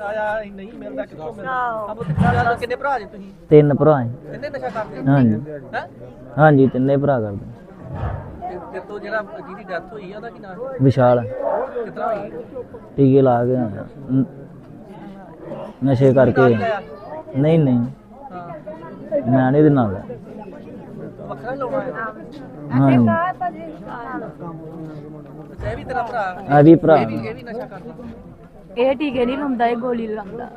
ਆਇਆ ਨਹੀਂ ਮਿਲਦਾ ਕਿੱਥੋਂ ਮਿਲਦਾ? ਅਬ ਉੱਥੇ ਕਿੰਨੇ ਭਰਾ ਜੀ ਤੁਸੀਂ? ਤਿੰਨ ਭਰਾ ਹੈ ਕਿੰਨੇ ਨਸ਼ਾ ਕਰਦੇ ਹਾਂਜੀ। ਹੈ? ਹਾਂਜੀ ਤਿੰਨੇ ਭਰਾ ਕਰਦੇ। ਤੇ ਤੇ ਜਿਹੜਾ ਜਿਹਦੀ ਡੈਥ ਹੋਈ ਆ ਉਹਦਾ ਕੀ ਨਾਮ ਵਿਸ਼ਾਲ। ਕਿਤਨਾ ਹੋਈ? ਟੀਕੇ ਲਾ ਕੇ ਆਇਆ। ਨ- ਨਸ਼ੇ ਕਰਕੇ। ਨਹੀਂ ਨਹੀਂ। ਹਾਂ। ਮੈਂ ਨਹੀਂ ਦੇ ਨਾਲ ਆ। ਵੱਖਰਾ ਹੀ ਲਾਉਣਾ ਹੈ ਹਾਂਜੀ। ਅੱਛਾ ਇਹ ਵੀ ਤੇਰਾ ਭਰਾ? ਆ ਵੀ ਭਰਾ। ਇਹ ਵੀ ਇਹ ਵੀ ਨਸ਼ਾ ਕਰਦਾ। ਇਹ ਟੀਕੇ ਨਹੀਂ ਲਾਉਂਦਾ ਇਹ ਗੋਲੀ ਲਾਉਂਦਾ।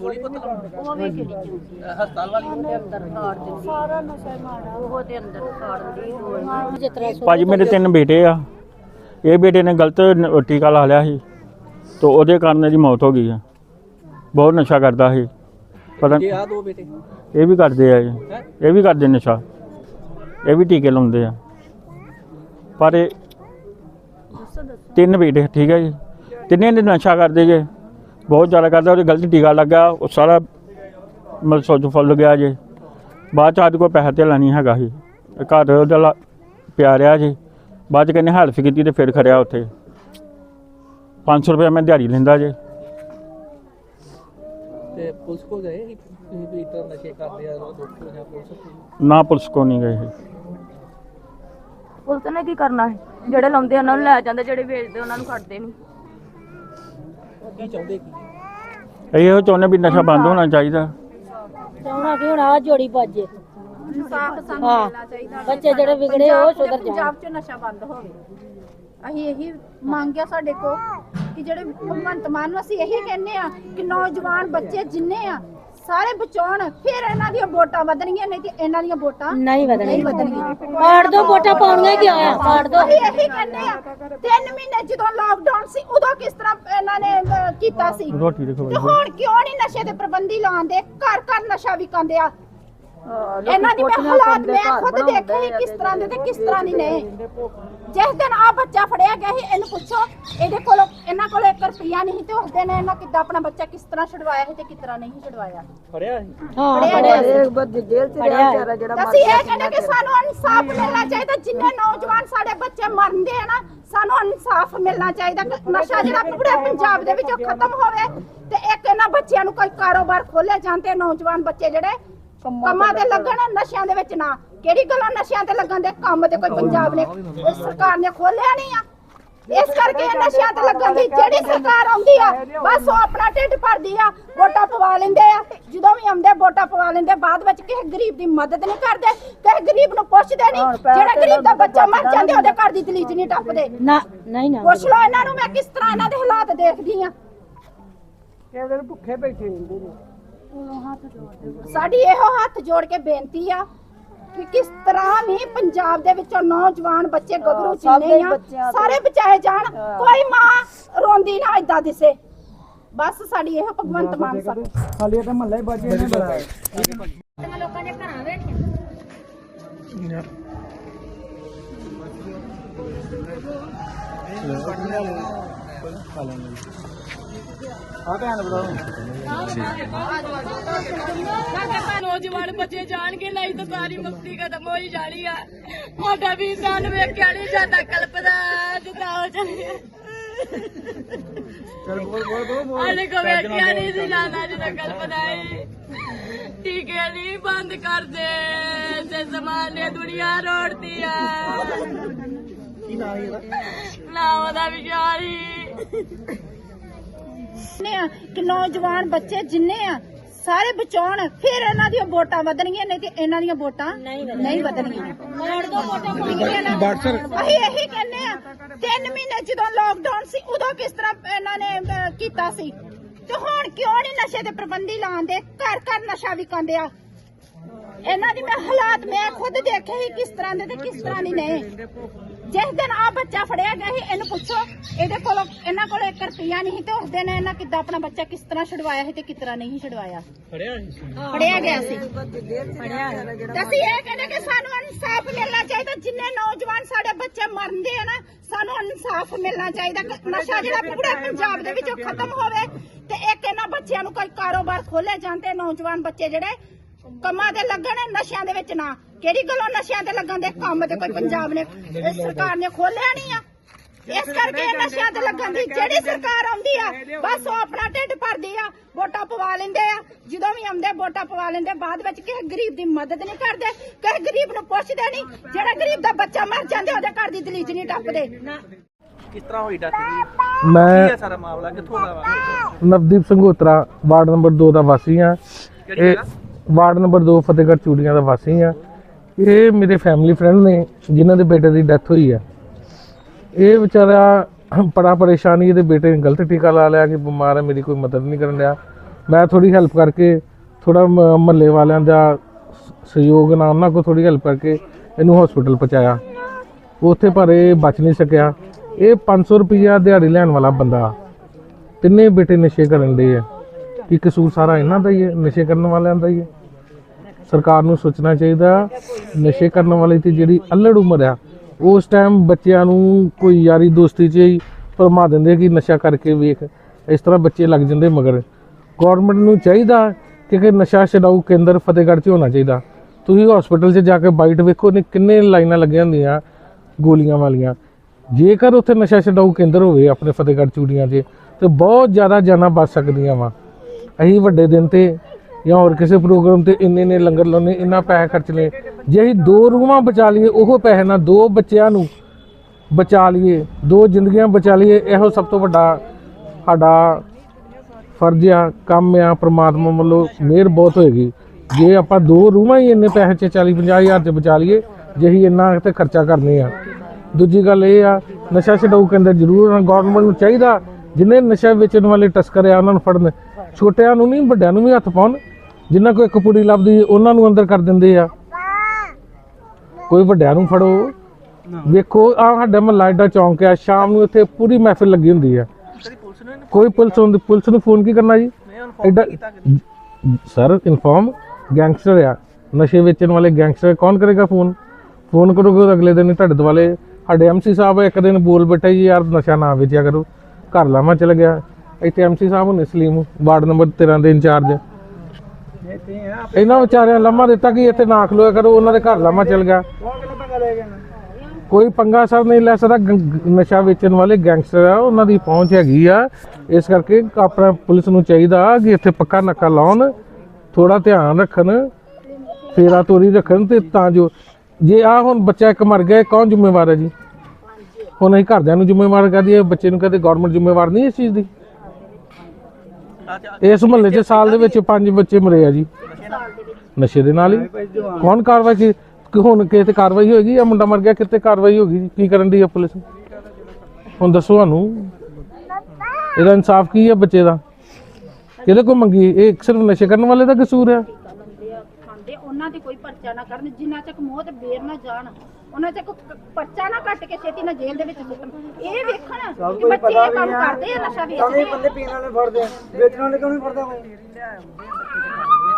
ਗੋਲੀ ਪੁੱਤ ਲਾਉਂਦਾ ਉਹ ਵੀ ਕਿਹੜੀ ਅਹ ਹਸਪਤਾਲ ਵਾਲੀ ਸਾਰਾ ਨਸ਼ਾ ਮਾੜਾ ਉਹ ਤੇ ਅੰਦਰ ਸਾੜਦੀ ਜਿਤਰਾ ਭਾਜੀ ਮੇਰੇ ਤਿੰਨ ਬੇਟੇ ਆ। ਇਹ ਬੇਟੇ ਨੇ ਗਲਤ ਟੀਕਾ ਲਾ ਲਿਆ ਸੀ। ਤੇ ਉਹਦੇ ਕਾਰਨ ਇਹਦੀ ਮੌਤ ਹੋ ਗਈ ਆ। ਬਹੁਤ ਨਸ਼ਾ ਕਰਦਾ ਸੀ। ਪਤਾ ਇਹ ਆ ਦੋ ਬੇਟੇ? ਇਹ ਵੀ ਕਰਦੇ ਆ ਇਹ। ਵੀ ਕਰਦੇ ਨਸ਼ਾ। ਇਹ ਵੀ ਟੀਕੇ ਲਾਉਂਦੇ ਆ। ਪਰ ਇਹ ਤਿੰਨ ਬੇਟੇ ਠੀਕ ਹੈ ਜੀ? ਤਿੰਨੇ ਨੇ ਨਸ਼ਾ ਕਰਦੇ ਜੇ ਬਹੁਤ ਜ਼ਿਆਦਾ ਕਰਦਾ ਉਹਦੇ ਗਲਤ ਟੀਕਾ ਲੱਗਾ ਉਹ ਸਾਰਾ ਮਤਲਬ ਸੋਚ ਫੁੱਲ ਗਿਆ ਜੇ। ਬਾਅਦ ਚ ਆਦ ਕੋਈ ਪੈਸਾ ਧੇਲਾ ਨਹੀਂ ਹੈਗਾ ਸੀ। ਘਰ ਉਹਦਾ ਲਾ- ਪਿਆ ਰਿਹਾ ਜੀ। ਬਾਅਦ ਚ ਕਹਿੰਦੇ ਹੈਲਪ ਕੀਤੀ ਤੇ ਫਿਰ ਖੜਿਆ ਉੱਥੇ। 500 ਰੁਪਏ ਮੈਂ ਦਿਹਾੜੀ ਲੈਂਦਾ ਜੇ। ਤੇ ਪੁਲਿਸ ਕੋ ਗਏ ਸੀ? ਤੁਸੀਂ ਵੀ ਇਤਨਾ ਨਸ਼ੇ ਕਰਦੇ ਆ ਜਾਂ ਪੁਲਿਸ ਕੋਲ? ਨਾ ਪੁਲਿਸ ਕੋ ਨਹੀਂ ਗਏ ਇਹ। ਪੁਲਿਸ ਨੇ ਕੀ ਕਰਨਾ ਹੈ ਜਿਹੜੇ ਲਾਉਂਦੇ ਉਹਨਾਂ ਨੂੰ ਲੈ ਜਾਂਦੇ ਜਿਹੜੇ ਵੇਚਦੇ ਉਹਨਾਂ ਨੂੰ ਕੱਢਦੇ ਨਹੀਂ ਕੀ ਚਾਹੁੰਦੇ ਕੀ? ਇਹੋ ਚਾਹੁੰਦੇ ਵੀ ਨਸ਼ਾ ਬੰਦ ਹੋਣਾ ਚਾਹੀਦਾ। ਚਾਹਣਾ ਕਿ ਹੁਣ ਆ ਜੋੜੀ ਹਾਂ। ਬੱਚੇ ਜਿਹੜੇ ਵਿਗੜੇ ਉਹ ਸੁਧਰ ਜਾਣ ਪੰਜਾਬ 'ਚ ਨਸ਼ਾ ਬੰਦ ਹੋਵੇ। ਅਸੀਂ ਇਹੀ ਮੰਗਿਆ ਸਾਡੇ ਕੋ ਕਿ ਜਿਹੜੇ ਭਗਵੰਤ ਮਾਨ ਨੂੰ ਅਸੀਂ ਇਹੀ ਕਹਿੰਨੇ ਆ ਕਿ ਨੌਜਵਾਨ ਬੱਚੇ ਜਿੰਨੇ ਆ ਸਾਰੇ ਬਚਾਉਣ ਫਿਰ ਇਹਨਾਂ ਦੀਆਂ ਵੋਟਾਂ ਵਧਣਗੀਆਂ ਨਹੀਂ ਤੇ ਇਹਨਾਂ ਦੀਆਂ ਵੋਟਾਂ ਨਹੀਂ ਨਹੀਂ ਵਧਣਗੀਆਂ। ਪਾੜ ਦੋ ਵੋਟਾਂ ਪਾਉਣੀਆਂ ਕਿ ਆਇਆ ਪਾੜ ਦੋ। ਅਸੀਂ ਇਹੀ ਕਹਿੰਨੇ ਆ ਤਿੰਨ ਮਹੀਨੇ ਜਦੋਂ ਲਾਕਡਾਊਨ ਸੀ ਉਦੋਂ ਕਿਸ ਤਰ੍ਹਾਂ ਇਹਨਾਂ ਨੇ ਅਹ, ਕੀਤਾ ਸੀ? ਰੋਟੀ ਦੇਖੋ ਤੇ ਹੁਣ ਕਿਉਂ ਨਹੀਂ ਨਸ਼ੇ ਦੇ ਪ੍ਰਬੰਧੀ ਲਾਉਂਦੇ? ਘਰ ਘਰ ਨਸ਼ਾ ਵਿਕਾਉਂਦੇ ਆ। ਇਹਨਾਂ ਦੀ ਮੈਂ ਹਾਲਾਤ ਮੈਂ ਖੁਦ ਦੇਖੇ ਸੀ ਕਿਸ ਤਰ੍ਹਾਂ ਦੇ ਤੇ ਕਿਸ ਤਰ੍ਹਾਂ ਦੀ ਨੇ ਜਿਸ ਦਿਨ ਆ ਬੱਚਾ ਫੜਿਆ ਗਿਆ ਸੀ ਇਹਨੂੰ ਪੁੱਛੋ ਇਹਦੇ ਕੋਲ ਇਹਨਾਂ ਕੋਲ 1 ਰੁਪਿਆ ਨਹੀਂ ਤੇ ਉਸ ਦਿਨ ਇਹਨਾਂ ਕਿੱਦਾਂ ਆਪਣਾ ਬੱਚਾ ਕਿਸ ਤਰ੍ਹਾਂ ਛੁਡਵਾਇਆ ਸੀ ਤੇ ਕਿਸ ਤਰ੍ਹਾਂ ਨਹੀਂ ਛੁਡਵਾਇਆ। ਫੜਿਆ ਸੀ? ਹਾਂ ਫੜਿਆ ਫੜਿਆ ਅਸੀਂ ਇਹ ਕਹਿੰਦੇ ਕਿ ਸਾਨੂੰ ਇਨਸਾਫ ਮਿਲਣਾ ਚਾਹੀਦਾ ਜਿੰਨੇ ਨੌਜਵਾਨ ਸਾਡੇ ਬੱਚੇ ਮਰਨਦੇ ਆ ਨਾ ਸਾਨੂੰ ਇਨਸਾਫ ਮਿਲਣਾ ਚਾਹੀਦਾ ਕਿ ਨਸ਼ਾ ਜਿਹੜਾ ਪੂਰੇ ਪੰਜਾਬ ਦੇ ਵਿੱਚੋਂ ਖਤਮ ਹੋਵੇ ਤੇ ਇੱਕ ਇਹਨਾਂ ਬੱਚਿਆਂ ਨੂੰ ਕੋਈ ਕਾਰੋਬਾਰ ਖੋਲੇ ਤੇ ਨੌਜਵਾਨ ਬੱਚੇ ਜਿਹੜੇ ਕੰਮਾਂ ਤੇ ਲੱਗਣ ਨਸ਼ਿਆਂ ਦੇ ਵਿੱਚ ਨਾ। ਕਿਹੜੀ ਗੱਲਾਂ ਨਸ਼ਿਆਂ ਤੇ ਲੱਗਣ ਦੇ? ਕੰਮ ਤੇ ਕੋਈ ਪੰਜਾਬ ਨੇ ਇਹ ਸਰਕਾਰ ਨੇ ਖੋਲਿਆ ਨਹੀਂ ਆ। ਇਸ ਕਰਕੇ ਇਹ ਨਸ਼ਿਆਂ ਤੇ ਲੱਗਣ ਦੀ ਜਿਹੜੀ ਸਰਕਾਰ ਆਉਂਦੀ ਆ ਬਸ ਉਹ ਆਪਣਾ ਢਿੱਡ ਭਰਦੀ ਆ ਵੋਟਾਂ ਪਵਾ ਲੈਂਦੇ ਆ। ਜਦੋਂ ਵੀ ਆਉਂਦੇ ਵੋਟਾਂ ਪਵਾ ਲੈਂਦੇ। ਬਾਅਦ ਵਿੱਚ ਕਿਸੇ ਗਰੀਬ ਦੀ ਮਦਦ ਨਹੀਂ ਕਰਦੇ ਕਿਸੇ ਗਰੀਬ ਨੂੰ ਪੁੱਛਦੇ ਨਹੀਂ। ਜਿਹੜਾ ਗਰੀਬ ਦਾ ਬੱਚਾ ਮਰ ਜਾਂਦੇ ਉਹਦੇ ਘਰ ਦੀ ਦਲੀਜ ਨਹੀਂ ਟੱਪਦੇ। ਨਾ ਨਹੀਂ ਨਾ। ਪੁੱਛ ਲਓ ਇਹਨਾਂ ਨੂੰ ਮੈਂ ਕਿਸ ਤਰ੍ਹਾਂ ਇਹਨਾਂ ਦੇ ਹਾਲਾਤ ਦੇਖਦੀ ਆ। ਸਾਡੀ ਇਹੋ ਹੱਥ ਜੋੜ ਕੇ ਬੇਨਤੀ ਆ ਕਿ ਕਿਸ ਤਰ੍ਹਾਂ ਵੀ ਪੰਜਾਬ ਦੇ ਵਿੱਚੋਂ ਨੌਜਵਾਨ ਬੱਚੇ ਗੱਭਰੂ ਜਿੰਨੇ ਆ ਸਾਰੇ ਬਚਾਏ ਜਾਣ ਕੋਈ ਮਾਂ ਰੋਂਦੀ ਨਾ ਏਦਾਂ ਦਿਸੇ। ਬਸ ਸਾਡੀ ਇਹੋ ਭਗਵੰਤ ਮਾਨ ਸਾਹਿਬ। ਨੌਜਵਾਨ ਬੱਚੇ ਜਾਣਗੇ ਨਹੀਂ ਤਾਂ ਸਾਰੀ ਮੁਕਤੀ ਖਤਮ ਹੋ ਹੀ ਜਾਣੀ ਆ। ਸਾਡਾ ਵੀ ਇਨਸਾਨ ਵੇਖਿਆ ਨਹੀਂ ਜਾਂਦਾ ਕਲਪਦਾ ਜਿੱਦਾਂ ਹੋ ਜਾਏ ਆਲੇ ਕੋ ਵੇਖਿਆ ਨਹੀਂ ਸੀ ਜਾਂਦਾ ਜਿੱਦਾਂ ਕਲਪਦਾ ਹੈ ਟੀਕੇ ਨਹੀਂ ਬੰਦ ਕਰ ਦੇ ਤੇ ਜ਼ਮਾਨੇ ਦੁਨੀਆ ਰੋੜਦੀ ਆ। ਨਾ ਉਹਦਾ ਵਿਚਾਰ। ਹੀ ਨੇ ਆ ਕਿ ਨੌਜਵਾਨ ਬੱਚੇ ਜਿੰਨੇ ਆ ਸਾਰੇ ਬਚਾਉਣ ਫਿਰ ਇਹਨਾਂ ਦੀਆਂ ਵੋਟਾਂ ਵਧਣਗੀਆਂ ਨਹੀਂ ਤੇ ਇਹਨਾਂ ਦੀਆਂ ਵੋਟਾਂ ਨਹੀਂ ਵਧਣਗੀਆਂ। ਅਸੀਂ ਇਹੀ ਕਹਿੰਦੇ ਆ ਤਿੰਨ ਮਹੀਨੇ ਜਦੋਂ ਲਾਕਡਾਊਨ ਸੀ ਉਦੋਂ ਕਿਸ ਤਰ੍ਹਾਂ ਇਹਨਾਂ ਨੇ ਅਹ, ਕੀਤਾ ਸੀ? ਤੇ ਹੁਣ ਕਿਉਂ ਨਹੀਂ ਨਸ਼ੇ ਦੇ ਪ੍ਰਬੰਧੀ ਲਾਉਂਦੇ? ਘਰ ਘਰ ਨਸ਼ਾ ਵਿਕਾਉਂਦੇ ਆ। ਇਹਨਾਂ ਦੀ ਮੈਂ ਹਾਲਾਤ ਮੈਂ ਖੁਦ ਦੇਖੇ ਸੀ ਕਿਸ ਤਰ੍ਹਾਂ ਦੇ ਤੇ ਕਿਸ ਤਰ੍ਹਾਂ ਦੀ ਨੇ। ਜਿਸ ਦਿਨ ਆ ਬੱਚਾ ਫੜਿਆ ਗਿਆ ਸੀ ਇਹਨੂੰ ਪੁੱਛੋ ਇਹਦੇ ਕੋਲ ਇਹਨਾਂ ਕੋਲ 1 ਰੁਪਿਆ ਨਹੀਂ ਤੇ ਉਸ ਦਿਨ ਇਹਨਾਂ ਕਿੱਦਾਂ ਆਪਣਾ ਬੱਚਾ ਕਿਸ ਤਰ੍ਹਾਂ ਛੁਡਵਾਇਆ ਸੀ ਤੇ ਕਿਸ ਤਰ੍ਹਾਂ ਨਹੀਂ ਛੁਡਵਾਇਆ। ਫੜਿਆ ਸੀ? ਫੜਿਆ ਗਿਆ ਸੀ। ਤੇ ਅਸੀਂ ਇਹ ਕਹਿੰਦੇ ਕਿ ਸਾਨੂੰ ਇਨਸਾਫ ਮਿਲਣਾ ਚਾਹੀਦਾ ਜਿੰਨੇ ਨੌਜਵਾਨ ਸਾਡੇ ਬੱਚੇ ਮਰਨਦੇ ਆ ਨਾ ਸਾਨੂੰ ਇਨਸਾਫ ਮਿਲਣਾ ਚਾਹੀਦਾ। ਕਿ ਨਸ਼ਾ ਜਿਹੜਾ ਪੂਰੇ ਪੰਜਾਬ ਦੇ ਵਿੱਚੋਂ ਖਤਮ ਹੋਵੇ ਤੇ ਇੱਕ ਇਹਨਾਂ ਬੱਚਿਆਂ ਨੂੰ ਕੋਈ ਕਾਰੋਬਾਰ ਖੋਲੇ ਤੇ ਨੌਜਵਾਨ ਬੱਚੇ ਜਿਹੜੇ ਕੰਮਾਂ ਤੇ ਲੱਗਣ ਨਸ਼ਿਆਂ ਦੇ ਵਿੱਚ ਨਾ। ਕਿਹੜੀ ਗੱਲੋਂ ਨਸ਼ਿਆਂ ਤੇ ਲੱਗਣ ਦੇ ਕੰਮ ਤੇ ਕੋਈ ਪੰਜਾਬ ਨੇ? ਇਹ ਸਰਕਾਰ ਨੇ ਖੋਲਿਆ ਨਹੀਂ ਆ। ਇਸ ਕਰਕੇ ਨਸ਼ਿਆਂ ਤੇ ਲੱਗਣ ਦੀ ਜਿਹੜੀ ਸਰਕਾਰ ਆਉਂਦੀ ਆ ਬਸ ਉਹ ਆਪਣਾ ਢਿੱਡ ਭਰਦੀ ਜਦੋਂ ਵੀ ਆਉਂਦੇ ਵੋਟਾਂ ਪਵਾ ਲੈਂਦੇ ਬਾਅਦ ਵਿੱਚ ਕਿਸੇ ਗਰੀਬ ਦੀ ਮਦਦ ਨਹੀਂ ਕਰਦੇ ਕਿਸੇ ਗਰੀਬ ਨੂੰ ਪੁੱਛਦੇ ਨਹੀਂ। ਜਿਹੜਾ ਗਰੀਬ ਦਾ ਬੱਚਾ ਮਰ ਜਾਂਦੇ ਉਹਦੇ ਘਰ ਦੀ ਦਲੀਜ ਨਹੀਂ ਟੱਪਦੇ। ਕਿਸ ਤਰ੍ਹਾਂ ਹੋਈ ਡਾਕਟਰ ਜੀ? ਕੀ ਮੈਂ ਹੈ ਸਾਰਾ ਮਾਮਲਾ? ਕਿੱਥੋਂ ਦਾ ਵਾ? ਨਵਦੀਪ ਸੰਘੋਤਰਾ ਵਾਰਡ ਨੰਬਰ 2 ਦਾ ਵਾਸੀ ਆ। ਇਹ ਵਾਰਡ ਨੰਬਰ 2 ਫਤਿਹਗੜ੍ਹ ਚੂੜੀਆਂ ਦਾ ਵਾਸੀ ਆ। ਇਹ ਮੇਰੇ ਫੈਮਿਲੀ ਫਰੈਂਡ ਨੇ, ਜਿਨ੍ਹਾਂ ਦੇ ਬੇਟੇ ਦੀ ਡੈਥ ਹੋਈ ਹੈ ਇਹ ਵਿਚਾਰਾ ਬੜਾ ਪਰੇਸ਼ਾਨੀ ਇਹਦੇ ਬੇਟੇ ਨੇ ਗਲਤ ਟੀਕਾ ਲਾ ਲਿਆ ਕਿ ਬਿਮਾਰ ਹੈ ਮੇਰੀ ਕੋਈ ਮਦਦ ਨਹੀਂ ਕਰਨ ਡਿਆ। ਮੈਂ ਥੋੜੀ ਹੈਲਪ ਕਰਕੇ ਥੋੜਾ ਮਹੱਲੇ ਵਾਲਿਆਂ ਦਾ ਸਹਿਯੋਗ ਨਾਲ ਉਹਨਾਂ ਕੋਲ ਥੋੜੀ ਹੈਲਪ ਕਰਕੇ ਇਹਨੂੰ ਹਸਪੀਟਲ ਪਹੁੰਚਾਇਆ। ਉੱਥੇ ਪਰ ਇਹ ਬਚ ਨਹੀਂ ਸਕਿਆ। ਇਹ 500 ਰੁਪਈਆ ਦਿਹਾੜੀ ਲੈਣ ਵਾਲਾ ਬੰਦਾ ਤਿੰਨੇ ਬੇਟੇ ਨਸ਼ੇ ਕਰਨ ਦੇ ਆ। ਕਿ ਕਸੂਰ ਸਾਰਾ ਇਹਨਾਂ ਦਾ ਹੀ ਹੈ ਨਸ਼ੇ ਕਰਨ ਵਾਲਿਆਂ ਦਾ ਹੀ ਹੈ ਸਰਕਾਰ ਨੂੰ ਸੋਚਣਾ ਚਾਹੀਦਾ, ਨਸ਼ੇ ਕਰਨ ਵਾਲੇ ਤੇ ਜਿਹੜੀ ਅਲੜ ਉਮਰ ਆ, ਉਸ ਟਾਈਮ ਬੱਚਿਆਂ ਨੂੰ ਕੋਈ ਯਾਰੀ ਦੋਸਤੀ 'ਚ ਹੀ ਫਰਮਾ ਦਿੰਦੇ ਕਿ ਨਸ਼ਾ ਕਰਕੇ ਵੇਖ, ਇਸ ਤਰ੍ਹਾਂ ਬੱਚੇ ਲੱਗ ਜਾਂਦੇ ਮਗਰ। ਗਵਰਨਮੈਂਟ ਨੂੰ ਚਾਹੀਦਾ ਕਿ ਕਿ ਨਸ਼ਾ ਛਡਾਊ ਕੇਂਦਰ ਫਤਿਹਗੜ੍ਹ 'ਚ ਹੋਣਾ ਚਾਹੀਦਾ। ਤੁਸੀਂ ਹਸਪੀਟਲ 'ਚ ਜਾ ਕੇ ਬਾਈਟ ਵੇਖੋ ਨੇ, ਕਿੰਨੇ ਲਾਈਨਾਂ ਲੱਗੀਆਂ ਹੁੰਦੀਆਂ, ਗੋਲੀਆਂ ਵਾਲੀਆਂ। ਜੇਕਰ ਉੱਥੇ ਨਸ਼ਾ ਛਡਾਊ ਕੇਂਦਰ ਹੋਵੇ ਆਪਣੇ ਫਤਿਹਗੜ੍ਹ ਚੂੜੀਆਂ 'ਚ, ਤੇ ਬਹੁਤ ਜ਼ਿਆਦਾ ਜਾਨਾਂ ਬਚ ਸਕਦੀਆਂ ਵਾ। ਅਸੀਂ ਵੱਡੇ ਦਿਨ ਤੇ ਜਾਂ ਹੋਰ ਕਿਸੇ ਪ੍ਰੋਗਰਾਮ ਤੇ ਇੰਨੇ ਨੇ ਲੰਗਰ ਲਾਉਣੇ ਇੰਨਾ ਪੈਸਾ ਲਏ। ਜੇ ਅਸੀਂ ਦੋ ਰੂਹਾਂ ਬਚਾ ਲਈਏ, ਉਹ ਪੈਸੇ ਨਾਲ ਦੋ ਬੱਚਿਆਂ ਨੂੰ ਬਚਾ ਲਈਏ, ਦੋ ਜ਼ਿੰਦਗੀਆਂ ਬਚਾ ਲਈਏ, ਇਹੋ ਸਭ ਤੋਂ ਵੱਡਾ ਸਾਡਾ ਫਰਜ਼ ਆ, ਕੰਮ ਆ, ਪ੍ਰਮਾਤਮਾ ਵੱਲੋਂ ਮਿਹਰ ਬਹੁਤ ਹੋਏਗੀ। ਜੇ ਆਪਾਂ ਦੋ ਰੂਹਾਂ ਹੀ ਇੰਨੇ ਪੈਸੇ ਚ 40 50 ਹਜ਼ਾਰ ਚ ਬਚਾ ਲਈਏ, ਜੇ ਅਸੀਂ ਇੰਨਾ ਤੇ ਖਰਚਾ ਕਰਨੇ ਆ। ਦੂਜੀ ਗੱਲ ਇਹ ਆ, ਨਸ਼ਾ ਛਡਾਊ ਕੇਂਦਰ ਜ਼ਰੂਰ ਗਵਰਨਮੈਂਟ ਨੂੰ ਚਾਹੀਦਾ, ਜਿੰਨੇ ਨਸ਼ਾ ਵੇਚਣ ਵਾਲੇ ਟਸਕਰ ਆ, ਉਹਨਾਂ ਨੂੰ ਫੜਨ। ਛੋਟਿਆਂ ਨੂੰ ਨਹੀਂ, ਵੱਡਿਆਂ ਨੂੰ ਵੀ ਹੱਥ ਪਾਉਣ। ਜਿਨ੍ਹਾਂ ਕੋਈ ਇੱਕ ਪੁੜੀ ਲੱਭਦੀ ਉਹਨਾਂ ਨੂੰ ਅੰਦਰ ਕਰ ਦਿੰਦੇ ਆ। ਕੋਈ ਵੱਡਿਆਂ ਨੂੰ ਫੜੋ। ਵੇਖੋ ਆ ਸਾਡਾ ਮਹੱਲਾ ਏਡਾ ਚੌਂਕ ਆ ਸ਼ਾਮ ਨੂੰ ਇੱਥੇ ਪੂਰੀ ਮਹਿਫਿਲ ਲੱਗੀ ਹੁੰਦੀ ਆ। ਕਦੀ ਪੁਲਿਸ ਨੇ ਕੋਈ ਪੁਲਿਸ ਨੂੰ ਫੋਨ ਕੀ ਕਰਨਾ ਜੀ? ਐਡਾ? ਸਰ ਇਨਫੋਰਮ ਗੈਂਗਸਟਰ ਆ। ਨਸ਼ੇ ਵੇਚਣ ਵਾਲੇ ਗੈਂਗਸਟਰ ਕੌਣ ਕਰੇਗਾ ਫੋਨ? ਫੋਨ ਕਰੋਗੇ ਅਗਲੇ ਦਿਨ ਤੁਹਾਡੇ ਦੁਆਲੇ ਸਾਡੇ ਐਮਸੀ ਸਾਹਿਬ ਇੱਕ ਦਿਨ ਬੋਲ ਬੈਠਾ ਜੀ ਯਾਰ ਨਸ਼ਾ ਨਾ ਵੇਚਿਆ ਕਰੋ। ਘਰ ਲਾਵਾਂ ਚਲ ਗਿਆ। ਇੱਥੇ ਐਮਸੀ ਸਾਹਿਬ ਹੁੰਦੇ ਸਲੀਮ ਵਾਰਡ ਨੰਬਰ 13 ਦੇ ਇੰਚਾਰਜ। ਇਹਨਾਂ ਵਿਚਾਰਿਆਂ ਲੰਮਾ ਦਿੱਤਾ ਕਿ ਇੱਥੇ ਨਾ ਖਲੋਇਆ ਕਰੋ, ਉਹਨਾਂ ਦੇ ਘਰ ਲਾਵਾਂ ਚਲ ਗਿਆ। ਕੋਈ ਪੰਗਾ ਸਰ ਨਹੀਂ ਲੈ ਸਕਦਾ ਨਸ਼ਾ ਵੇਚਣ ਵਾਲੇ ਗੈਂਗਸਟਰ ਆ, ਉਹਨਾਂ ਦੀ ਪਹੁੰਚ ਹੈਗੀ ਆ। ਇਸ ਕਰਕੇ ਆਪਣਾ ਪੁਲਿਸ ਨੂੰ ਚਾਹੀਦਾ ਕਿ ਇੱਥੇ ਪੱਕਾ ਨੱਕਾ ਲਾਉਣ ਥੋੜਾ ਧਿਆਨ ਰੱਖਣ, ਫੇਰਾ ਤੋਰੀ ਰੱਖਣ ਤੇ ਤਾਂ ਜੋ, ਜੇ ਆ ਹੁਣ ਬੱਚਾ ਇੱਕ ਮਰ ਗਿਆ ਕੌਣ ਜ਼ਿੰਮੇਵਾਰ ਹੈ ਜੀ? ਹੁਣ ਅਸੀਂ ਘਰਦਿਆਂ ਨੂੰ ਜ਼ਿੰਮੇਵਾਰ ਕਰ ਦਈਏ ਬੱਚੇ ਨੂੰ ਕਹਦੇ ਗਵਰਨਮੈਂਟ ਜ਼ਿੰਮੇਵਾਰ ਨਹੀਂ ਇਸ ਚੀਜ਼ ਦੀ। ਇਸ ਮੁਹੱਲੇ 'ਚ ਸਾਲ ਦੇ ਵਿੱਚ ਪੰਜ ਬੱਚੇ ਮਰੇ ਆ ਜੀ। ਨਸ਼ੇ ਦੇ ਨਾਲ ਹੀ। ਕੌਣ ਕਾਰਵਾਈ ਕੀ ਕਿ ਹੁਣ ਕਿਤੇ ਕਾਰਵਾਈ ਹੋਏਗੀ ਜਾਂ ਮੁੰਡਾ ਮਰ ਗਿਆ ਕਿਤੇ ਕਾਰਵਾਈ ਹੋਗੀ ਜੀ? ਕੀ ਕਰਨ ਦੀ ਹੈ ਪੁਲਿਸ? ਹੁਣ ਦੱਸੋ ਸਾਨੂੰ। ਇਹਦਾ ਇਨਸਾਫ ਕੀ ਹੈ ਬੱਚੇ ਦਾ? ਕਿਹਦੇ ਕੋ ਮੰਗੀ? ਇਹ ਸਿਰਫ ਨਸ਼ੇ ਕਰਨ ਵਾਲੇ ਦਾ ਕਸੂਰ ਹੈ ਖਾਂਦੇ ਉਹਨਾਂ ਤੇ ਕੋਈ ਪਰਚਾ ਨਾ ਕਰਨ ਜਿੰਨਾ ਤੱਕ ਮੋਹ ਤੇ ਬੇਰ ਨਾ ਜਾਣ ਉਹਨਾਂ ਤੱਕ ਪਰਚਾ ਨਾ ਕੱਟ ਕੇ ਛੇਤੀ ਨਾਲ ਜੇਲ੍ਹ ਦੇ ਵਿੱਚ ਸੁੱਟਣ। ਇਹ ਵੇਖਣ ਕਿ ਬੱਚੇ ਇਹ ਕੰਮ ਕਰਦੇ ਆ ਨਸ਼ਾ ਵੇਚਦੇ ਆ। ਬੰਦੇ ਪੀਣ ਵਾਲੇ ਫੜਦੇ ਆ। ਵੇਚਣ ਵਾਲੇ ਕਿਉਂ ਨਹੀਂ ਫੜਦਾ ਕੋਈ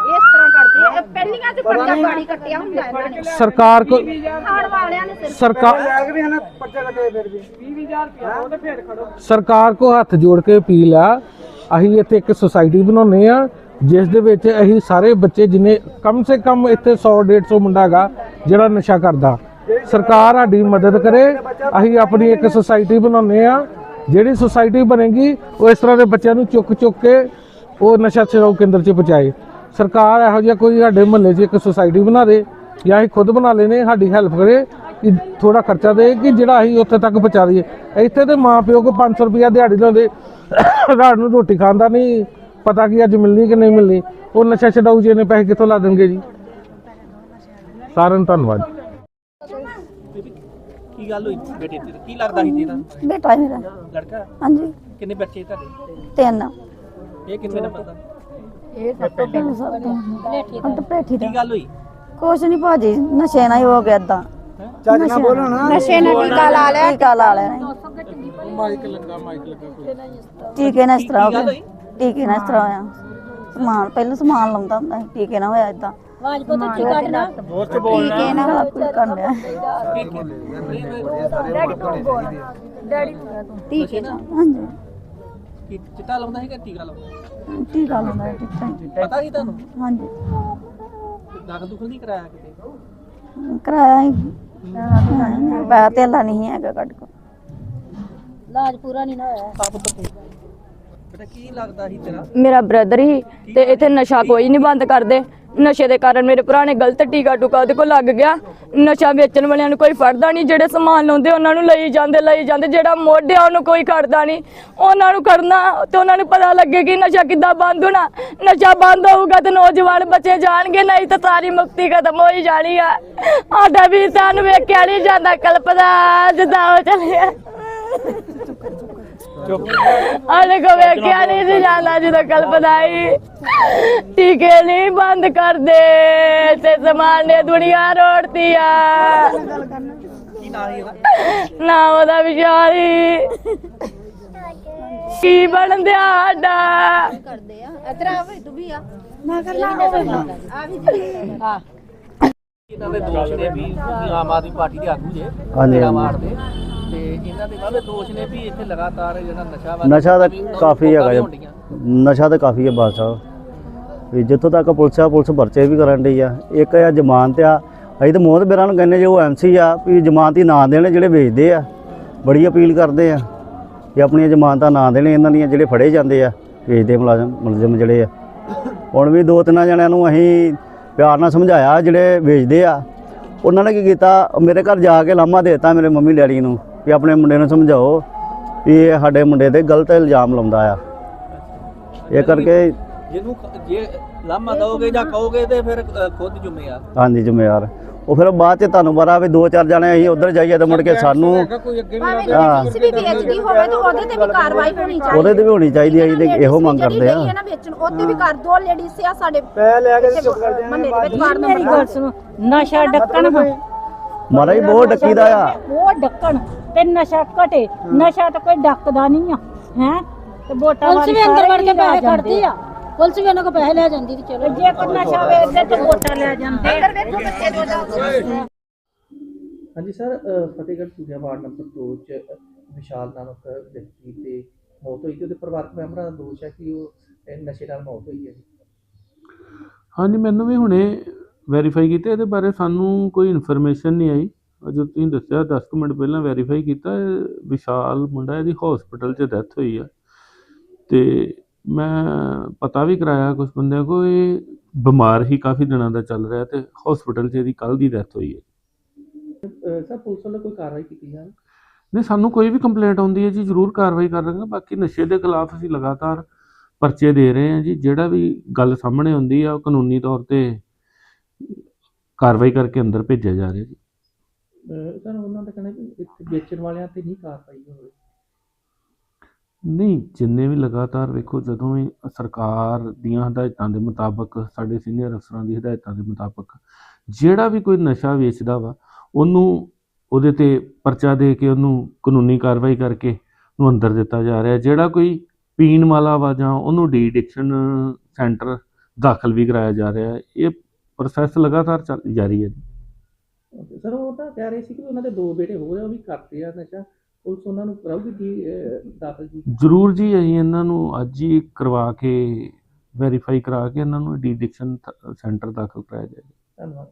ਇਸ ਤਰ੍ਹਾਂ ਕਰਦੇ ਆ। ਇਹ ਪਹਿਲੀਆਂ ਚ ਪਰਚਾ ਪਾਣੀ ਕੱਟਿਆ ਹੁੰਦਾ ਇਹਨਾਂ ਨੇ। ਸਰਕਾਰ ਕੋ ਖਾਣ ਵਾਲਿਆਂ ਨੇ ਸਿਰ ਸਰਕਾਰ ਲੈ ਕੇ ਵੀ ਹਨਾ ਪਰਚਾ ਕੱਟੇ ਫਿਰ ਵੀ। 20000 ਰੁਪਇਆ ਉਹ ਤੇ ਫੇਰ ਖੜੋ। ਸਰਕਾਰ ਕੋ ਹੱਥ ਜੋੜ ਕੇ ਅਪੀਲ ਆ। ਅਸੀਂ ਇੱਥੇ ਇੱਕ ਸੁਸਾਇਟੀ ਬਣਾਉਂਦੇ ਆ। ਜਿਸ ਦੇ ਵਿੱਚ ਅਸੀਂ ਸਾਰੇ ਬੱਚੇ ਜਿਨੇ ਕਮ ਸੇ ਕਮ ਇੱਥੇ 100 150 ਮੁੰਡਾ ਹੈਗਾ, ਜਿਹੜਾ ਨਸ਼ਾ ਕਰਦਾ। ਸਰਕਾਰ ਸਾਡੀ ਮਦਦ ਕਰੇ, ਅਸੀਂ ਆਪਣੀ ਇੱਕ ਸੁਸਾਇਟੀ ਬਣਾਉਂਦੇ ਆ ਜਿਹੜੀ ਸੁਸਾਇਟੀ ਬਣੇਗੀ, ਉਹ ਇਸ ਤਰ੍ਹਾਂ ਦੇ ਬੱਚਿਆਂ ਨੂੰ ਚੁੱਕ ਚੁੱਕ ਕੇ ਉਹ ਨਸ਼ਾ ਛਡਾਊ ਕੇਂਦਰ 'ਚ ਪਹੁੰਚਾਏ। ਸਰਕਾਰ ਇਹੋ ਜਿਹਾ ਕੋਈ ਸਾਡੇ ਮਹੱਲੇ 'ਚ ਇੱਕ ਸੁਸਾਇਟੀ ਬਣਾ ਦੇ, ਜਾਂ ਅਸੀਂ ਖੁਦ ਬਣਾ ਲੈਨੇ ਸਾਡੀ ਹੈਲਪ ਕਰੇ, ਕਿ ਥੋੜਾ ਖਰਚਾ ਦੇ ਕਿ ਜਿਹੜਾ ਅਸੀਂ ਉੱਥੇ ਤੱਕ ਪਹੁੰਚਾ ਦਈਏ। ਇੱਥੇ ਤੇ ਮਾਂ ਪਿਓ ਕੋ 500 ਰੁਪਇਆ ਦਿਹਾੜੀ ਲਾਉਂਦੇ, ਰਾਤ ਨੂੰ ਰੋਟੀ ਖਾਂਦਾ ਨਹੀਂ। ਪਤਾ ਕੀ ਅੱਜ ਮਿਲਣੀ ਕਿ ਨਹੀਂ ਮਿਲਣੀ ਉਹ ਨਸ਼ਾ ਛਡਾਊ ਜੀ ਨੇ ਪੈਸੇ ਕਿੱਥੋਂ ਲਾ ਦੇਣਗੇ ਜੀ? ਸਾਰਿਆਂ ਨੂੰ ਧੰਨਵਾਦ। ਕੀ ਗੱਲ ਹੋਈ ਬੇਟੇ ਤੇਰੇ ਕੀ ਲੱਗਦਾ ਸੀ ਤੇਰਾ? ਬੇਟਾ ਹੈ ਮੇਰਾ। ਲੜਕਾ? ਹਾਂਜੀ। ਕਿੰਨੇ ਬੱਚੇ ਤੁਹਾਡੇ? ਤਿੰਨ। ਇਹ ਕਿੰਨੇ ਨੰਬਰ ਦਾ ਤਿੰਨ ਸਾਲ ਤੋਂ ਅੰਤ ਪੇਠੀ ਦਾ। ਕੀ ਗੱਲ ਹੋਈ? ਕੁਛ ਨਹੀਂ ਭਾਜੀ ਨਸ਼ੇ ਨਾਲ ਹੀ ਹੋ ਗਿਆ ਏਦਾਂ। ਚੱਜ ਬੋਲੋ ਨਾ। ਨਸ਼ੇ ਨਾਲ ਟੀਕਾ ਲਾ ਲਿਆ। ਟੀਕਾ ਲਾ ਲੈਣਾ ਟੀਕੇ ਨਾਲ ਇਸ ਤਰ੍ਹਾਂ ਹੋ ਗਿਆ। ਟੀਕੇ ਨਾਲ ਇਸ ਤਰ੍ਹਾਂ ਹੋਇਆ ਸਮਾਨ ਪਹਿਲਾਂ ਸਮਾਨ ਲਾਉਂਦਾ ਹੁੰਦਾ ਸੀ ਟੀਕੇ ਨਾਲ ਹੋਇਆ ਏਦਾਂ। ਆਵਾਜ਼ ਪੁੱਤ ਉੱਚੀ ਕੱਢਣਾ ਟੀਕੇ ਨਾਲ ਗਲਾ ਕੁਝ ਕਰ ਲਿਆ ਟੀਕੇ ਨਾਲ। ਹਾਂਜੀ। ਕੀ ਚਿੱਟਾ ਲਾਉਂਦਾ ਸੀ ਕਿ ਟੀਕਾ ਲਾਉਂਦਾ ਟੀਕਾ ਲਾਉਂਦਾ ਸੀ ਟੀਕਾ ਪਤਾ ਸੀ ਤੁਹਾਨੂੰ? ਹਾਂਜੀ। ਦਾਖਲ ਦੁਖਲ ਨਹੀਂ ਕਰਾਇਆ ਕਿਤੇ? ਕਰਾਇਆ ਹੀ। ਪੈਸਾ ਧੇਲਾ ਨਹੀਂ ਹੈਗਾ ਕੱਢ ਕੋ। ਇਲਾਜ ਪੂਰਾ ਨਹੀਂ ਨਾ ਹੋਇਆ। ਆਪ ਤਾਂ ਬੇਟਾ ਕੀ ਲੱਗਦਾ ਸੀ ਤੇਰਾ? ਮੇਰਾ ਬ੍ਰਦਰ ਹੀ ਤੇ ਇੱਥੇ ਨਸ਼ਾ ਕੋਈ ਨਹੀਂ ਬੰਦ ਕਰਦੇ। ਨਸ਼ੇ ਦੇ ਕਾਰਨ ਮੇਰੇ ਭਰਾ ਨੇ ਗਲਤ ਟੀਕਾ ਟੁਕਾ ਉਹਦੇ ਕੋਲ ਲੱਗ ਗਿਆ। ਨਸ਼ਾ ਵੇਚਣ ਵਾਲਿਆਂ ਨੂੰ ਕੋਈ ਫੜਦਾ ਨਹੀਂ ਜਿਹੜੇ ਸਮਾਨ ਲਾਉਂਦੇ ਉਹਨਾਂ ਨੂੰ ਲਈ ਜਾਂਦੇ ਲਈ ਜਾਂਦੇ ਜਿਹੜਾ ਮੋਢਿਆ ਉਹਨੂੰ ਕੋਈ ਖੜਦਾ ਨਹੀਂ। ਉਹਨਾਂ ਨੂੰ ਖੜਨਾ ਤੇ ਉਹਨਾਂ ਨੂੰ ਪਤਾ ਲੱਗੇ ਕਿ ਨਸ਼ਾ ਕਿੱਦਾਂ ਬੰਦ ਹੋਣਾ। ਨਸ਼ਾ ਬੰਦ ਹੋਊਗਾ ਤੇ ਨੌਜਵਾਨ ਬੱਚੇ ਜਾਣਗੇ ਨਹੀਂ ਤਾਂ ਸਾਰੀ ਮੁਕਤੀ ਖਤਮ ਹੋ ਹੀ ਜਾਣੀ ਆ। ਆਡਾ ਵੀਰ ਸਾਨੂੰ ਵੇਖਿਆ ਨਹੀਂ ਜਾਂਦਾ ਕਲਪਦਾ ਜਿੱਦਾਂ ਉਹ ਚੱਲਿਆ ਆਲੇ ਕੋ ਵੇਖਿਆ ਨਹੀਂ ਸੀ ਜਾਂਦਾ ਜਦੋਂ ਕਲਪਨਾਈ ਟੀਕੇ ਨਹੀਂ ਬੰਦ ਕਰਦੇ ਤੇ ਸਮਾਨ ਨੇ ਦੁਨੀਆ ਰੋੜਤੀ ਆ। ਕੀ ਨਾਂ ਸੀ ਇਹਦਾ ਨਾ ਉਹਦਾ ਵਿਚਾਰੀ ਕੀ ਬਣ ਦਿਆ ਸਾਡਾ? ਇਹਨਾਂ ਦੇ ਦੋਸ਼ ਨੇ ਵੀ ਆਮ ਆਦਮੀ ਪਾਰਟੀ ਦੇ ਆਗੂ ਜੇ ਹਾਂਜੀ, ਹਾਂਜੀ। ਵਾਰਡ ਦੇ ਤੇ ਇਹਨਾਂ ਦੇ ਵਾਲੇ ਦੋਸ਼ ਨੇ ਵੀ ਇੱਥੇ ਲਗਾਤਾਰ ਜਿਹੜਾ ਨਸ਼ਾ ਵਾ ਨਸ਼ਾ ਤਾਂ ਵੀ ਕਾਫੀ ਹੈਗਾ ਜੀ। ਵੀ। ਨਸ਼ਾ ਤਾਂ ਕਾਫੀ ਹੈ ਬਾਦ ਸਾਹਿਬ। ਵੀ ਜਿੱਥੋਂ ਤੱਕ ਪੁਲਿਸ ਆ ਪੁਲਿਸ ਪਰਚੇ ਵੀ ਕਰਨ ਡਈ ਆ। ਇੱਕ ਆ ਜ਼ਮਾਨਤ ਆ। ਅਸੀਂ ਤਾਂ ਮੋਹਤ ਬੇਰਾਂ ਨੂੰ ਕਹਿੰਦੇ ਜੇ ਉਹ ਐਮਸੀ ਆ ਵੀ ਜ਼ਮਾਨਤ ਹੀ ਨਾ ਦੇਣ ਜਿਹੜੇ ਵੇਚਦੇ ਆ। ਬੜੀ ਅਪੀਲ ਕਰਦੇ ਆ ਕਿ ਆਪਣੀਆਂ ਜ਼ਮਾਨਤਾਂ ਨਾ ਦੇਣ ਇਹਨਾਂ ਦੀਆਂ ਜਿਹੜੇ ਫੜੇ ਜਾਂਦੇ ਆ ਵੇਚਦੇ ਮੁਲਾਜ਼ਮ ਮੁਲਜ਼ਮ ਜਿਹੜੇ ਆ। ਹੁਣ ਵੀ ਦੋ ਤਿੰਨਾਂ ਜਣਿਆਂ ਨੂੰ ਅਸੀਂ ਪਿਆਰ ਨਾਲ ਸਮਝਾਇਆ ਜਿਹੜੇ ਵੇਚਦੇ ਆ। ਉਹਨਾਂ ਨੇ ਕੀ ਕੀਤਾ ਮੇਰੇ ਘਰ ਜਾ ਕੇ ਲਾਮਾ ਦੇਤਾ ਮੇਰੇ ਮੰਮੀ ਡੈਡੀ ਨੂੰ। ਵੀ ਆਪਣੇ ਮੁੰਡੇ ਨੂੰ ਸਮਝਾਓ ਵੀ ਇਹ ਸਾਡੇ ਮੁੰਡੇ ਤੇ ਗਲਤ ਇਲਜ਼ਾਮ ਲਾਉਂਦਾ ਆ। ਇਹ ਕਰਕੇ ਜਿਹਨੂੰ ਜੇ ਲਾਮਾ ਦਓਗੇ ਜਾਂ ਕਹੋਗੇ ਤੇ ਫਿਰ ਖੁਦ ਜ਼ਿੰਮੇਵਾਰ। ਹਾਂਜੀ ਜ਼ਿੰਮੇਵਾਰ। ਉਹ ਫਿਰ ਬਾਅਦ ਚ ਤੁਹਾਨੂੰ ਪਤਾ ਵੀ ਦੋ ਚਾਰ ਜਣੇ ਅਸੀਂ ਉਧਰ ਜਾਈਏ ਤੇ ਮੁੜ ਕੇ ਸਾਨੂੰ ਭਾਵੇਂ ਹਾਂ। ਜਿਸ ਵੀ ਵੇਚਦੀ ਹੋਵੇ ਤਾਂ ਉਹਦੇ ਤੇ ਵੀ ਕਾਰਵਾਈ ਹੋਣੀ ਚਾਹੀਦੀ ਉਹਦੇ ਤੇ ਵੀ ਹੋਣੀ ਚਾਹੀਦੀ ਹੈ ਜੀ ਤੇ ਇਹੋ ਮੰਗ ਕਰਦੇ ਆ ਗਈ ਹੈ ਨਾ ਵੇਚਣ ਉਹਤੇ ਵੀ ਕਰ ਦੋ ਲੇਡੀਜ਼ ਆ ਸਾਡੇ ਪੈ ਲੈ ਕੇ ਚੁੱਪ ਕਰ ਜਾਣੇ ਦੇ ਵਿੱਚ ਵਾਰਡ ਮੇਰੀ ਨੰਬਰ ਗੱਲ ਸੁਣੋ ਨਸ਼ਾ ਡੱਕਣ ਹਾਂ ਮਹਾਰਾਜ ਬਹੁਤ ਡੱਕੀਦਾ ਆ। ਉਹ ਡੱਕਣ। ਤੇ ਨਸ਼ਾ ਘਟੇ। ਨਸ਼ਾ ਤਾਂ ਕੋਈ ਡੱਕਦਾ ਨਹੀਂ ਆ ਹੈ? ਤੇ ਵੋਟਾਂ ਪੁਲਿਸ ਵੀ ਅੰਦਰ ਵੜ ਕੇ ਪੈਸੇ ਖੜਦੀ ਆ। ਪੁਲਿਸ ਵੀ ਉਹਨਾਂ ਕੋ ਪੈਸੇ ਲੈ ਜਾਂਦੀ ਤੇ ਚਲੋ। ਜੇ ਕੋਈ ਨਸ਼ਾ ਵੇਚਦੇ ਤੇ ਵੋਟਾਂ ਲੈ ਜਾਂਦੇ। ਅੰਦਰ ਵੇਖੋ ਬੱਚੇ ਦੋ ਦਾ ਹਾਂਜੀ sir Fatehgarh Churian ward number 2 ਚ ਵਿਸ਼ਾਲ ਨਾਮਕ ਵਿਅਕਤੀ ਤੇ ਮੌਤ ਹੋਈ ਤੇ ਉਹਦੇ ਪਰਿਵਾਰਕ ਮੈਂਬਰਾਂ ਦਾ ਦੋਸ਼ ਹੈ ਕਿ ਉਹ ਇਹ ਨਸ਼ੇ ਨਾਲ ਮੌਤ ਹੋਈ ਹੈ ਜੀ। ਹਾਂਜੀ ਮੈਨੂੰ ਵੀ ਹੁਣੇ ਵੈਰੀਫਾਈ ਕੀਤਾ ਇਹਦੇ ਬਾਰੇ ਸਾਨੂੰ ਕੋਈ ਇਨਫੋਰਮੇਸ਼ਨ ਨਹੀਂ ਆਈ। ਅਜੇ ਤੁਸੀਂ ਦੱਸਿਆ 10 ਕੁ ਮਿੰਟ ਪਹਿਲਾਂ ਵੈਰੀਫਾਈ ਕੀਤਾ ਇਹ ਵਿਸ਼ਾਲ ਮੁੰਡਾ ਇਹਦੀ ਹਸਪੀਟਲ 'ਚ ਡੈਥ ਹੋਈ ਆ। ਤੇ ਮੈਂ ਪਤਾ ਵੀ ਕਰਾਇਆ ਕੁਝ ਬੰਦਿਆਂ ਕੋ ਇਹ ਬਿਮਾਰ ਹੀ ਕਾਫੀ ਦਿਨਾਂ ਦਾ ਚੱਲ ਰਿਹਾ ਤੇ ਹਸਪੀਟਲ 'ਚ ਇਹਦੀ ਕੱਲ ਦੀ ਡੈਥ ਹੋਈ ਹੈ। ਸਰ ਪੁਲਿਸ ਵੱਲੋਂ ਕੋਈ ਕਾਰਵਾਈ ਕੀਤੀ ਜਾਵੇ ਨਹੀਂ ਸਾਨੂੰ ਕੋਈ ਵੀ ਕੰਪਲੇਂਟ ਆਉਂਦੀ ਹੈ ਜੀ ਜ਼ਰੂਰ ਕਾਰਵਾਈ ਕਰ ਰਹੇ ਹਾਂ। ਬਾਕੀ ਨਸ਼ੇ ਦੇ ਖਿਲਾਫ ਅਸੀਂ ਲਗਾਤਾਰ ਪਰਚੇ ਦੇ ਰਹੇ ਹਾਂ ਜੀ। ਜਿਹੜਾ ਵੀ ਗੱਲ ਸਾਹਮਣੇ ਹੁੰਦੀ ਆ ਉਹ ਕਾਨੂੰਨੀ ਤੌਰ ਤੇ ਕਾਰਵਾਈ ਕਰਕੇ ਅੰਦਰ ਭੇਜਿਆ ਜਾ ਰਿਹਾ ਜੀ। ਸਰ ਉਹਨਾਂ ਦਾ ਕਹਿਣਾ ਇੱਥੇ ਵੇਚਣ ਵਾਲਿਆਂ ਤੇ ਨਹੀਂ ਕਾਰਵਾਈ ਹੋਵੇ ਨਹੀਂ ਜਿੰਨੇ ਵੀ ਲਗਾਤਾਰ ਵੇਖੋ ਜਦੋਂ ਵੀ ਸਰਕਾਰ ਦੀਆਂ ਹਦਾਇਤਾਂ ਦੇ ਮੁਤਾਬਕ ਸਾਡੇ ਸੀਨੀਅਰ ਅਫਸਰਾਂ ਦੀ ਹਦਾਇਤਾਂ ਦੇ ਮੁਤਾਬਕ ਜਿਹੜਾ ਵੀ ਕੋਈ ਨਸ਼ਾ ਵੇਚਦਾ ਵਾ ਉਹਨੂੰ ਉਹਦੇ ਤੇ ਪਰਚਾ ਦੇ ਕੇ ਉਹਨੂੰ ਕਾਨੂੰਨੀ ਕਾਰਵਾਈ ਕਰਕੇ ਉਹਨੂੰ ਅੰਦਰ ਦਿੱਤਾ ਜਾ ਰਿਹਾ। ਜਿਹੜਾ ਕੋਈ ਪੀਣ ਵਾਲਾ ਵਾ ਜਾਂ ਉਹਨੂੰ ਡੀ ਐਡਿਕਸ਼ਨ ਸੈਂਟਰ ਦਾਖਲ ਵੀ ਕਰਾਇਆ ਜਾ ਰਿਹਾ ਇਹ ਪ੍ਰੋਸੈਸ ਲਗਾਤਾਰ ਚੱਲ ਜਾਰੀ ਹੈ ਜੀ। ਸਰ ਉਹ ਤਾਂ ਕਹਿ ਰਹੇ ਸੀ ਕਿ ਉਹਨਾਂ ਦੇ ਦੋ ਬੇਟੇ ਹੋਰ ਆ ਉਹ ਵੀ ਕਰਦੇ ਆ ਨਸ਼ਾ। ਪੁਲਿਸ ਉਹਨਾਂ ਨੂੰ ਕਰਾਊਗੀ ਜੀ ਅ, ਦਾਖਲ ਜੀ? ਜ਼ਰੂਰ ਜੀ ਅਸੀਂ ਇਹਨਾਂ ਨੂੰ ਅੱਜ ਹੀ ਕਰਵਾ ਕੇ ਵੈਰੀਫਾਈ ਕਰਾ ਕੇ ਇਹਨਾਂ ਨੂੰ ਐਡਿਕਸ਼ਨ ਸੈਂਟਰ ਦਾਖਲ ਕਰਾਇਆ ਜਾਏਗਾ ਧੰਨਵਾਦ।